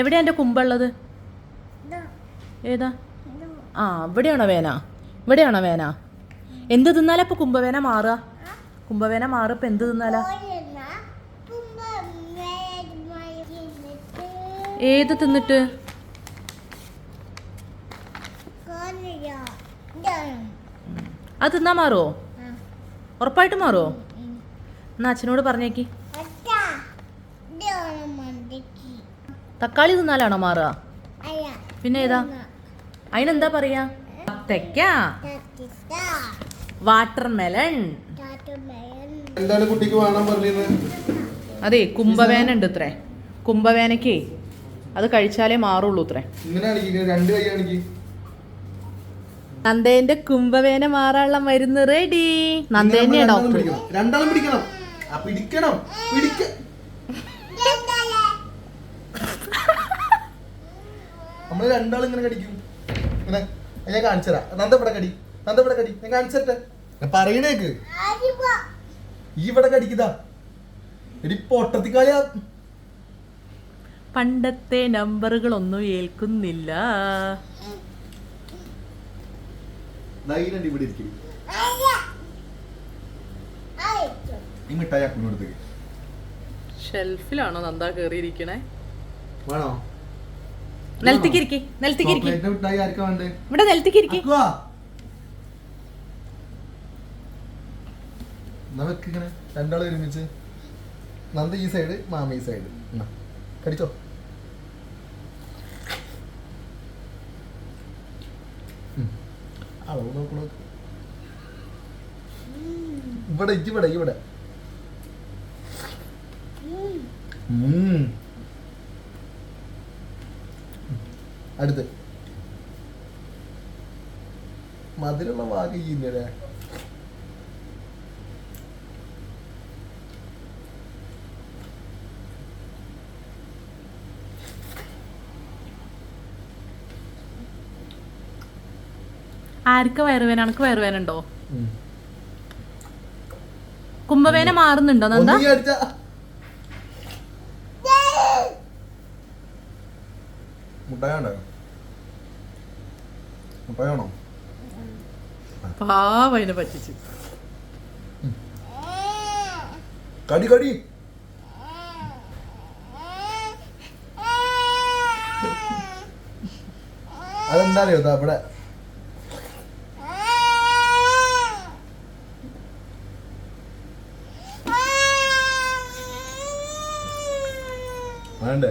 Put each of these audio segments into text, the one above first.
എവിടെയാ എന്റെ കുമ്പുള്ളത്? ഏതാ? ആ ഇവിടെയാണോ വേന? ഇവിടെയാണോ വേന? എന്ത് തിന്നാലാ ഇപ്പൊ കുംഭവേന മാറുക? കുംഭവേന മാറുക ഇപ്പൊ എന്ത് തിന്നാലാ? ഏത് തിന്നിട്ട്? അത് തിന്നാ മാറുമോ ഉറപ്പായിട്ട് മാറുമോ എന്നാ അച്ഛനോട് പറഞ്ഞേക്ക്. തക്കാളി തിന്നാലാണോ മാറുക? പിന്നെ ഏതാ? അതിനെന്താ പറയാ? തെക്ക വാട്ടർ മെലൺ എന്താണ് കുട്ടിക്ക് വേണം പറഞ്ഞത് അതെ കുംഭവേന ഉണ്ട് ഇത്രേ കുംഭവേനയ്ക്ക് അത് കഴിച്ചാലേ മാറുള്ളൂ ഇത്രേ നന്ദേന്റെ കുംഭവേന മാറാനുള്ള മരുന്ന് റെഡി. നന്ദേനെ ഡോക്ടർ പിടിക്കണം. രണ്ടാളും പിടിക്കണം. ആ പിടിക്കണം. നമ്മൾ രണ്ടാളും ഇങ്ങനെ കടിക്കും. ഇങ്ങനെ ഞാൻ കാണിച്ചു തരാം. നന്ദ ഇവിടെ കടി നന്ദ ഇവിടെ കടി ഞാൻ കാണിച്ചു തരട്ടെ? പറയണേക്ക് ഈ ഇവിടെ കടിക്കുതാ എടി പൊട്ടത്തിക്കാളിയാ. പണ്ടത്തെ നമ്പറുകളൊന്നും ഏൽക്കുന്നില്ല. ധൈര്യം ഇവിടെ ഇരിക്കും. ഈ മിഠായി ഷെൽഫിലാണോ നന്ദ കേറിയിരിക്കണേ? വേണോ? ഇവിടെ രണ്ടാളും ഒരുമിച്ച്. നന്ദ ഈ സൈഡ് മാമ ഈ സൈഡ് കടിച്ചോ. അളവ് നോക്കണോ? ഇവിടെ ഇവിടെ ഇവിടെ. അടുത്ത്. മധുരമുള്ള വാക്ക് ചെയ്യുന്നില്ലേ ആർക്ക് വയറുവേന അനക്ക് വയറുവേന ഉണ്ടോ? കുംഭവേന മാറുന്നുണ്ടോ? നന്ദ? മുട്ടായാണ്ടോ മുട്ടായാണോ പാവനെ പറ്റിച്ചു. കടി കടി. അതെന്താ അറിയോ അവിടെ വേണ്ടേ?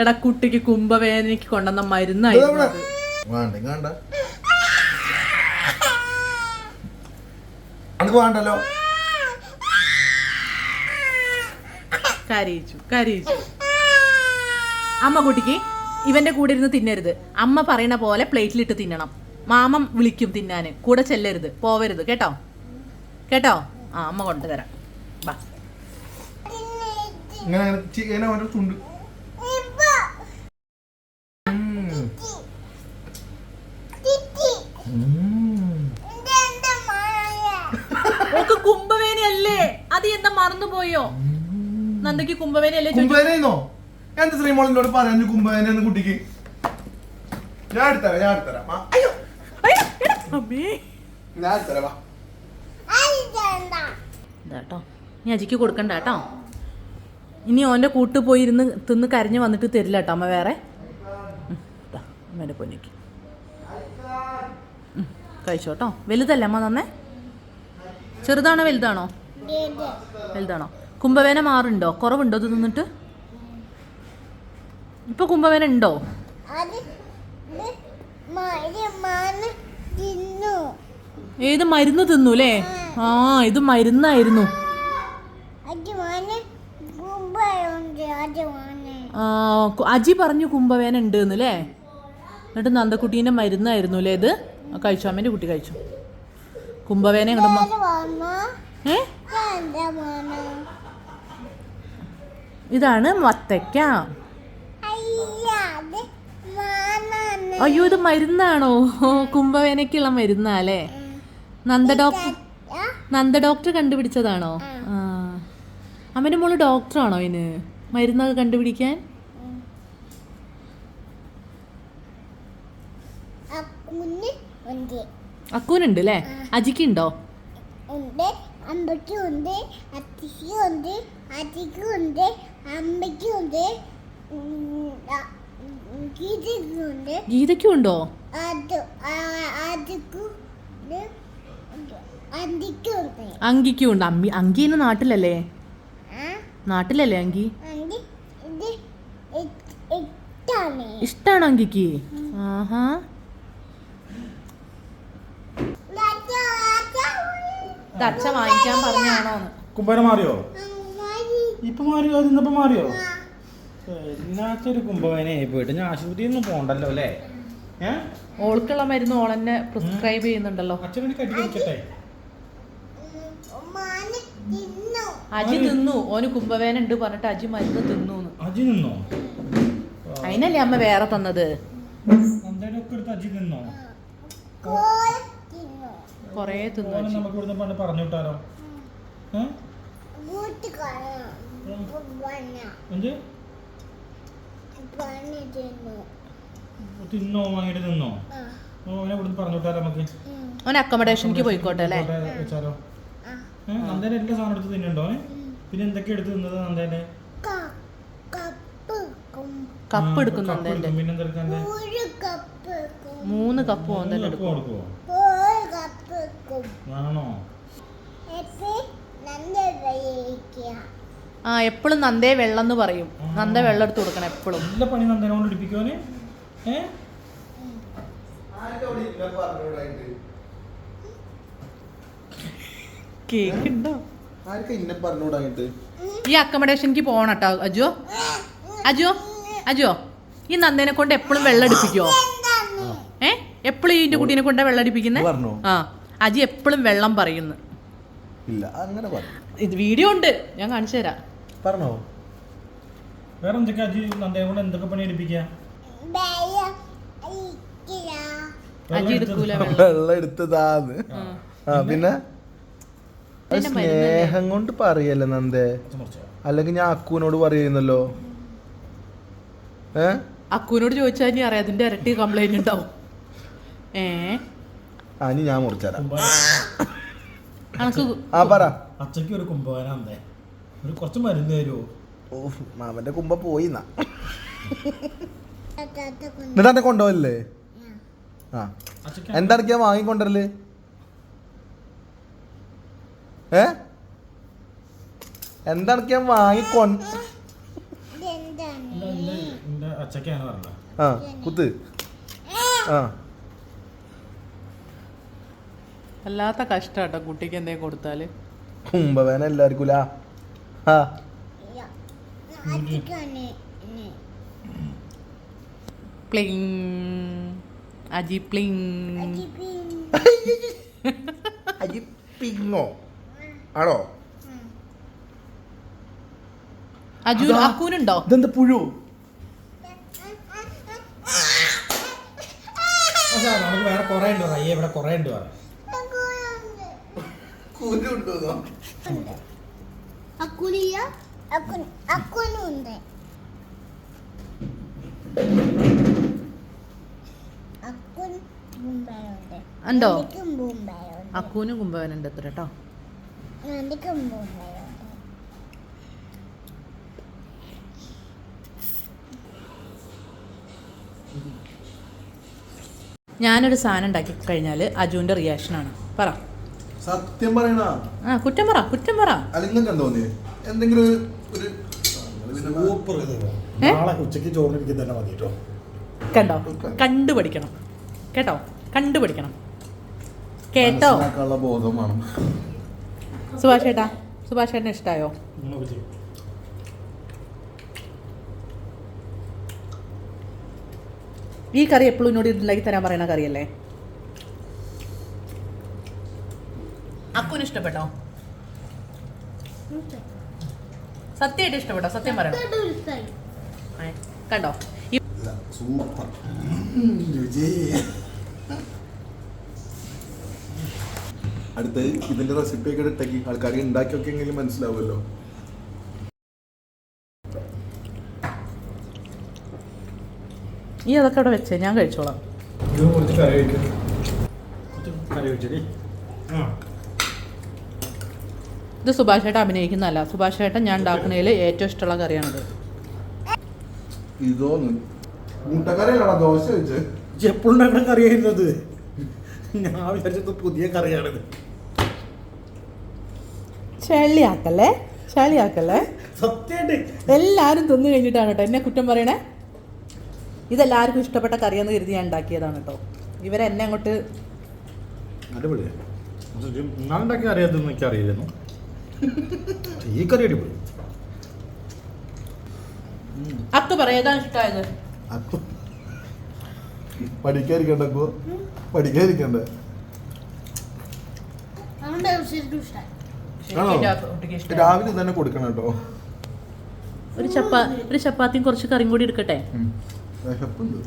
എടാ കുട്ടിക്ക് കുംഭവേനയ്ക്ക് കൊണ്ടുവന്ന മരുന്നായിരുന്നു. അത്. വേണ്ട അനക്ക് വേണ്ടല്ലോ. കരയിച്ചു കരയിച്ചു. അമ്മ കുട്ടിക്ക് ഇവന്റെ കൂടെ ഇരുന്ന് തിന്നരുത്. അമ്മ പറയണ പോലെ പ്ലേറ്റിലിട്ട് തിന്നണം. മാമം വിളിക്കും തിന്നാന്. കൂടെ ചെല്ലരുത് പോവരുത്. കേട്ടോ? കേട്ടോ? ആ അമ്മ കൊണ്ടുതരാം ബാ. ഇങ്ങനെ അങ്ങനെ ചി- ഇങ്ങനെ ഓരോ തുണ്ട് ഉം. ഉം. ഓക്ക് കുംഭവേനയല്ലേ അത് എന്താ മറന്നുപോയോ? നന്ദയ്ക്ക് കുംഭവേനയല്ലേ ചോദിച്ചു കുംഭേനോ എന്ത് ശ്രീമോളിനോട് പറഞ്ഞു കുംഭവേന കുട്ടിക്ക്? ഞാൻ എടുത്തരാം ഞാൻ എടുത്തരാം. അയ്യോ. അമ്മേ. ഞാൻ എടുത്തരാം വാ. ഇതാട്ടോ ഇനി അജിക്ക് കൊടുക്കണ്ട കേട്ടോ ഇനി ഓന്റെ കൂട്ട് പോയി ഇരുന്ന് തിന്ന് കരഞ്ഞു വന്നിട്ട് തരില്ല കേട്ടോ അമ്മ വേറെ. അമ്മേന്റെ പൊന്നിക്ക് കഴിച്ചോട്ടോ വലുതല്ലേ അമ്മ നന്നേ? ചെറുതാണോ വലുതാണോ? വലുതാണോ? കുംഭവേന മാറുണ്ടോ? കുറവുണ്ടോ ഇത് നിന്നിട്ട്? ഇപ്പൊ കുംഭവേന ഉണ്ടോ? ഏത് മരുന്ന് തിന്നു അല്ലേ ആ ഇത് മരുന്നായിരുന്നു. ആ, അജി പറഞ്ഞു കുംഭവേന ഉണ്ട് എന്നല്ലേ എന്നിട്ട് നന്ദക്കുട്ടീന്റെ മരുന്നായിരുന്നു അല്ലേ ഇത്? കഴിച്ചു അമ്മേന്റെ കുട്ടി കഴിച്ചു. കുംഭവേന ഇങ്ങോട്ട് ഏ ഇതാണ് വത്തയ്ക്ക. അയ്യോ ഇത് മരുന്നാണോ? കുംഭവേനയ്ക്കുള്ള മരുന്നാ അല്ലേ നന്ദ ഡോക്ടർ നന്ദ ഡോക്ടർ കണ്ടുപിടിച്ചതാണോ? ആ. അമ്മന്റെ മോൾ ഡോക്ടറാണോ ഇതിന് മരുന്നൊക്കെ കണ്ടുപിടിക്കാൻ? അക്കൂനുണ്ട് അല്ലേ അജിക്കുണ്ടോ? ഉണ്ട്. അമ്പയ്ക്കും അത്തിക്കുണ്ട് അതിക്കുണ്ട് ഉണ്ട് ഗീതയ്ക്കുണ്ട്. ഗീതയ്ക്കും ഉണ്ടോ അത് അതിക്കും അങ്കിക്കും ഉണ്ട് അമ്മി അങ്കി ഇന്ന് നാട്ടിലല്ലേ? നാട്ടിലല്ലേ അങ്കി? ഇഷ്ടാണോ അങ്കിക്ക്? ആഹാ. അച്ഛ വാങ്ങിക്കാൻ പറഞ്ഞാണോ കുമ്പന മാറിയോ? ഇപ്പൊ മാറിയോ? ഇന്നിപ്പൊ മാറിയോ? എല്ലാത്തൊരു കുംഭകനെ പോയിട്ട് ഞാൻ ആശുപത്രിയിൽ ഒന്നും പോണ്ടല്ലോ അല്ലേ? ഓൾക്കുള്ള മരുന്ന് ഓളെന്നെ പ്രിസ്ക്രൈബ് ചെയ്യുന്നുണ്ടല്ലോ. തിന്നു. അജി തിന്നു. ഓന് കുംഭവേന ഉണ്ട് പറഞ്ഞിട്ട് അജി മരുന്ന് തിന്നു അജി നിന്നോ അതിനല്ലേ അമ്മ വേറെ തന്നത്? അജി നിന്നോ തിന്നു കൊറേ തിന്നു പറഞ്ഞു വിട്ടാലോ? തിന്നോ വാങ്ങിട്ട് തിന്നു? ഓനെ ഇവിടുന്ന് പറഞ്ഞു വിട്ടാലോ നമുക്ക്. ഓൻ അക്കോമഡേഷനിക്ക് പോയിക്കോട്ടെ അല്ലേ? വെച്ചാലോ? ഏഹ് എല്ലാ സാധനം എടുത്ത് തിന്നുണ്ടോ പിന്നെ എന്തൊക്കെ എടുത്ത് തിന്നത് നന്ദേനെ കപ്പ് എടുക്കുന്നുണ്ട്. മൂന്ന് കപ്പ് കൊടുക്കുവോ. ആണോ. ആ എപ്പോഴും നന്ദേ വെള്ളം എന്ന് പറയും നന്ദ വെള്ളം എടുത്ത് കൊടുക്കണം എപ്പോഴും നല്ല പണി നന്ദനെ കൊണ്ട് ഇടിപ്പിക്കുവാന്? കേക്ക് ഉണ്ടോ ഈ അക്കോമഡേഷനിക്ക് പോണം കേട്ടോ അജോ അജോ അജോ ഈ നന്ദനെ കൊണ്ട് എപ്പോഴും വെള്ളം അടിപ്പിക്കോ? ഏ? എപ്പോഴും ഇതിന്റെ കുട്ടീനെ കൊണ്ടാ വെള്ളം അടിപ്പിക്കുന്നേ? പറഞ്ഞോ? ആ. അജി എപ്പോഴും വെള്ളം പറയുന്നു. ഇല്ല അങ്ങനെ പറഞ്ഞു ഇത് വീഡിയോ ഉണ്ട് ഞാൻ കാണിച്ചു തരാം. പറഞ്ഞോ? വേറെ എന്തൊക്കെ അജി കൊണ്ട് എന്തൊക്കെ പണി എടുപ്പിക്കുക അജി എടുക്കൂല വെള്ളം. വെള്ളം എടുത്തതാന്ന്. ആ. പിന്നെ? അത് സ്നേഹം കൊണ്ട് പറയല്ലേ നന്ദേ? അല്ലെങ്കിൽ ഞാൻ അക്കുവിനോട് പറയുന്നല്ലോ. ഏ? അക്കുവിനോട് ചോദിച്ചാൽ ഇനി അറിയാം അതിന്റെ ഇരട്ടി കംപ്ലൈന്റ് ഉണ്ടാവും. ഏ? അനി ഞാൻ മുറിച്ചരാം. അനക്ക് ആ പറ. അച്ഛക്ക് ഒരു കുംഭകന നന്ദേ ഒരു കുറച്ച് മരുന്ന് തരുമോ ഓ മാമന്റെ കുമ്പ പോയി എന്നിട്ട് എന്നെ കൊണ്ടുപോയില്ലേ ആ. എന്താണ് വാങ്ങിക്കൊണ്ടരൽ? ഏ? എന്താണ് ഞാൻ വാങ്ങിക്കൊ ഇതെന്താണ്? എന്റെ എന്റെ എന്റെ അച്ഛക്കാണ് ആ കുത്ത്. ആ. വല്ലാത്ത കഷ്ടാട്ടോ കുട്ടിക്ക് എന്തെങ്കിലും കൊടുത്താൽ. കുംഭവേന എല്ലാവർക്കും. പ്ലിങ്. അജി പ്ലിങ്. അജി പിങ്ങോ? ആണോ? അജു. അക്കൂനുണ്ടോ? ഇതെന്താ പുഴു? വേറെ കുറേ ഉണ്ട് ഇവിടെ കുറേ ഉണ്ട് വേറെ അക്കുലിയ അക്കുനുണ്ട് ഉണ്ടോ? അക്കൂനും കുംഭവനുണ്ട് എത്ര കേട്ടോ. ഞാനൊരു സാധനം ഉണ്ടാക്കി കഴിഞ്ഞാൽ അജുവിന്റെ റിയാക്ഷനാണ് പറ. സത്യം പറയണ ആ കുറ്റം പറ കുറ്റം പറ. അല്ലെങ്കിൽ തോന്നിയേ? എന്തെങ്കിലും ഒരു ഒരു സൂപ്പർ? നാളെ ഉച്ചയ്ക്ക് ചോറിനിരിക്കും തന്നെ മതി കേട്ടോ കണ്ടോ? കണ്ടുപഠിക്കണം. കേട്ടോ? കണ്ടുപഠിക്കണം. കേട്ടോ? ബോധമാണ് സുഭാഷ് ഏട്ടാ സുഭാഷ് ഇഷ്ടമായോ നമുക്ക് ചെയ്യും ഈ കറി എപ്പോഴും ഇന്നോട് ഉണ്ടാക്കി തരാൻ പറയുന്ന കറിയല്ലേ? ഇഷ്ടപ്പെട്ടോ? സത്യമായിട്ട് ഇഷ്ടപ്പെട്ടോ? സത്യം പറയണം? കണ്ടോ? സൂപ്പർ. അടുത്ത ഇതിന്റെ റെസിപ്പി ഒക്കെ ഇട്ടേക്ക്. ആൾക്കാർക്ക് ഉണ്ടാക്കിയൊക്കെ എങ്കിലും മനസ്സിലാവുമല്ലോ. ഈ അതൊക്കെ അവിടെ വെച്ചേ ഞാൻ കഴിച്ചോളാം. ഇത് കുറച്ച് കറി കറി ആ. ഇത് സുഭാഷ് ചേട്ടൻ അഭിനയിക്കുന്നതല്ല സുഭാഷ് ചേട്ടൻ ഞാൻ ഉണ്ടാക്കുന്നതിൽ ഏറ്റവും ഇഷ്ടമുള്ള കറിയാണിത് വെച്ച് എപ്പോഴുണ്ടാക്കുന്ന കറിയായിരുന്നത് ഞാൻ വിചാരിച്ചത് പുതിയ കറിയാണിത് ചെളിയാക്കല്ലേ ചെളിയാക്കല്ലേ സത്യമായിട്ട് എല്ലാവരും തിന്നു കഴിഞ്ഞിട്ടാണ് കേട്ടോ എന്നെ കുറ്റം പറയണേ ഇതെല്ലാവർക്കും ഇഷ്ടപ്പെട്ട കറിയെന്ന് കരുതി ഞാൻ ഉണ്ടാക്കിയതാണ് കേട്ടോ ഇവരെന്നെ അങ്ങോട്ട് അടിപൊളിയാ ഞാനുണ്ടാക്കിയ അറിയാത്തെന്ന് എനിക്ക് അറിയായിരുന്നു ഈ കറി അടിപൊളി. അക്ക് ഇഷ്ടമായത് പഠിക്കാതിരിക്കണ്ട അക്കു. പഠിക്കാതിരിക്കണ്ട. രാവിലെ തന്നെ കൊടുക്കണം കേട്ടോ. ഒരു ചപ്പാ ഒരു ചപ്പാത്തിയും കുറച്ച് കറിയും കൂടി എടുക്കട്ടെ?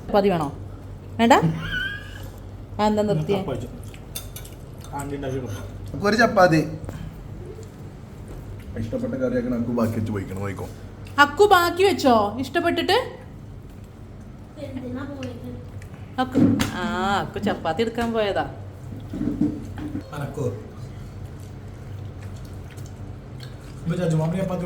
ചപ്പാത്തി വേണോ? വേണ്ട? എന്താ നിർത്തിയേ? ഒരു ചപ്പാത്തി. ഇഷ്ടപ്പെട്ട കറിയൊക്കെ നമുക്ക് ബാക്കി വെച്ച് പോയിക്കണം? പോയിക്കോ. അക്കു ബാക്കി വെച്ചോ? ഇഷ്ടപ്പെട്ടിട്ട്? അക്കു ആ അക്കു ചപ്പാത്തി എടുക്കാൻ പോയതാ. അനക്കോ? ചപ്പാത്തി